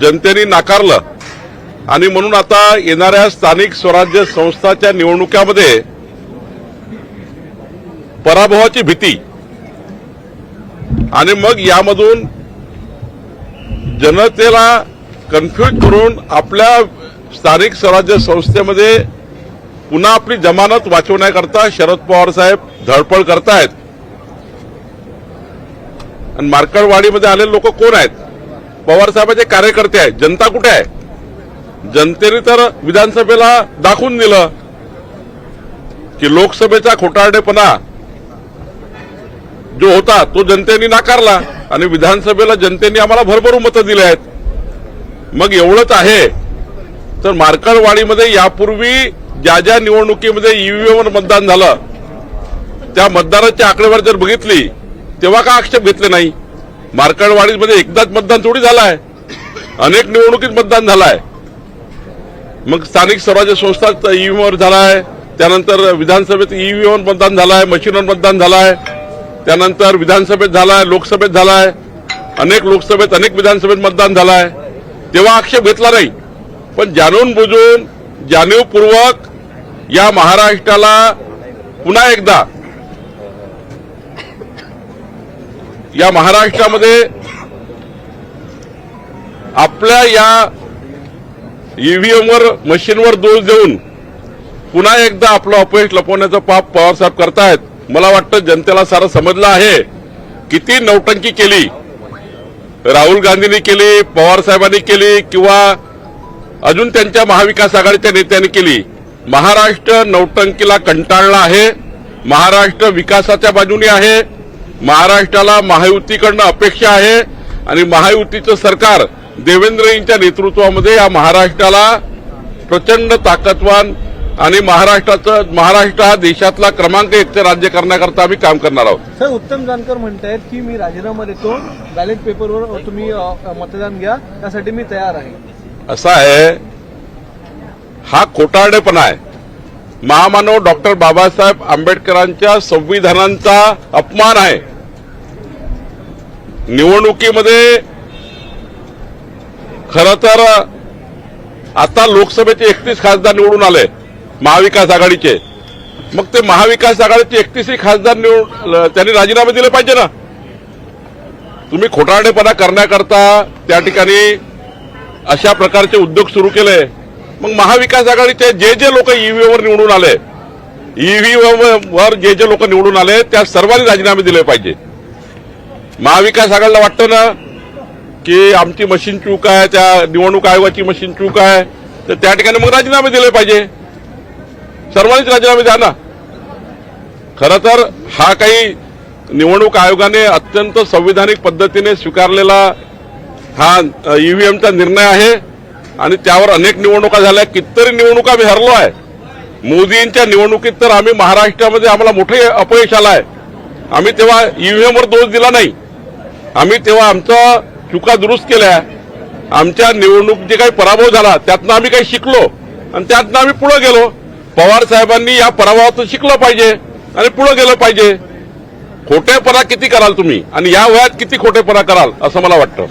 जनतेने नाकारलं. आणि म्हणून आता येणाऱ्या स्थानिक स्वराज्य संस्थाच्या निवडणुकामध्ये पराभवाची भीती. आणि मग यामधून जनतेला कन्फ्युज करून आपल्या स्थानिक स्वराज्य संस्थेमध्ये पुन्हा आपली जमानत वाचवण्याकरता शरद पवार साहेब धडपड करतायत. आणि मार्कडवाडीमध्ये आलेले लोक कोण आहेत? पवार साहेबांचे कार्यकर्ते आहेत. जनता कुठे आहे? जनतेने तर विधानसभेला दाखवून दिलं की लोकसभेचा खोटारडेपणा जो होता तो जनतेने नाकारला आणि विधानसभेला जनतेने आम्हाला भरभरून मतं दिली आहेत. मग एवढंच आहे. तर मार्कडवाडीमध्ये यापूर्वी ज्या ज्या निवडणुकीमध्ये ईव्हीएमवर मतदान झालं त्या मतदाराची आकडेवारी जर बघितली तेव्हा का आक्षेप घेतले नाही? मार्कडवाडीमध्ये एकदाच मतदान थोडी झालाय. अनेक निवडणुकीत मतदान झालाय. मग स्थानिक स्वराज्य संस्थात ईव्हीएमवर झालाय. त्यानंतर विधानसभेत ईव्हीएमवर मतदान झालाय मशीनवर मतदान झालाय. त्यानंतर विधानसभेत झालाय लोकसभेत झालाय. अनेक लोकसभेत अनेक विधानसभेत मतदान झालाय. तेव्हा आक्षेप घेतला नाही. पण जाणून बुजून जाणीवपूर्वक या महाराष्ट्राला पुन्हा एकदा या महाराष्ट्रामध्ये आपल्या या ईव्हीएमवर मशीनवर दोष देऊन पुन्हा एकदा आपलं अपयश लपवण्याचं पाप पवारसाहेब करतायत. मला वाटतं जनतेला सारं समजलं आहे. किती नौटंकी केली. राहुल गांधींनी केली पवार साहेबांनी केली किंवा अजून त्यांच्या महाविकास आघाडीच्या नेत्यांनी केली. महाराष्ट्र नौटंकीला कंटाळला आहे. महाराष्ट्र विकासाच्या बाजूने आहे. महाराष्ट्राला महायुतीकडनं अपेक्षा आहे आणि महायुतीचं सरकार देवेंद्रजींच्या नेतृत्वामध्ये या महाराष्ट्राला प्रचंड ताकदवान आणि महाराष्ट्राचं महाराष्ट्र हा देशातला क्रमांक एकचं राज्य करण्याकरता आम्ही काम करणार आहोत. सर उत्तम जानकर म्हणतायत की मी राजीनामा देतो. बॅलेट पेपरवर तुम्ही मतदान घ्या. त्यासाठी मी तयार आहे. असा आहे. हा खोटारडेपणा आहे. महामानव डॉक्टर बाबासाहेब आंबेडकरांच्या संविधानांचा अपमान आहे. निवडणुकीमध्ये खर तर आता लोकसभेचे एकतीस खासदार निवडून आले महाविकास आघाडीचे. मग ते महाविकास आघाडीचे एकतीसही खासदार निवडून त्यांनी राजीनामे दिले पाहिजे ना? तुम्ही खोटारडेपणा करण्याकरता त्या ठिकाणी अशा प्रकारचे उद्योग सुरू केले. मग महाविकास आघाडीचे जे जे लोक ईव्हीवर निवडून आले ईव्हीवर वर जे जे लोक निवडून आले त्या सर्वांनी राजीनामे दिले पाहिजे. महाविकास आघाडीला वाटतं ना की आमची मशीन चूक आहे त्या निवडणूक आयोगाची मशीन चूक आहे तर त्या ठिकाणी मग राजीनामे दिले पाहिजे. सर्वांनीच राजीनामे द्या ना. खरं तर हा काही निवडणूक आयोगाने अत्यंत संविधानिक पद्धतीने स्वीकारलेला हा ईव्हीएमचा निर्णय आहे. आणि त्यावर अनेक निवडणुका झाल्या. कितीतरी निवडणुका आम्ही हरलो आहे. मोदींच्या निवडणुकीत तर आम्ही महाराष्ट्रामध्ये आम्हाला मोठे अपयश आलं आहे. आम्ही तेव्हा ईव्हीएमवर दोष दिला नाही. आम्ही तेव्हा आमचा चुका दुरुस्त केल्या. आमच्या निवडणूक जे काही पराभव झाला त्यातनं आम्ही काही शिकलो. आणि त्यातनं आम्ही पुढे गेलो. पवार साहेबांनी या पराभवातून शिकलं पाहिजे आणि पुढे गेलं पाहिजे. खोटेपणा किती कराल तुम्ही? आणि या वयात किती खोटेपणा कराल असं मला वाटतं.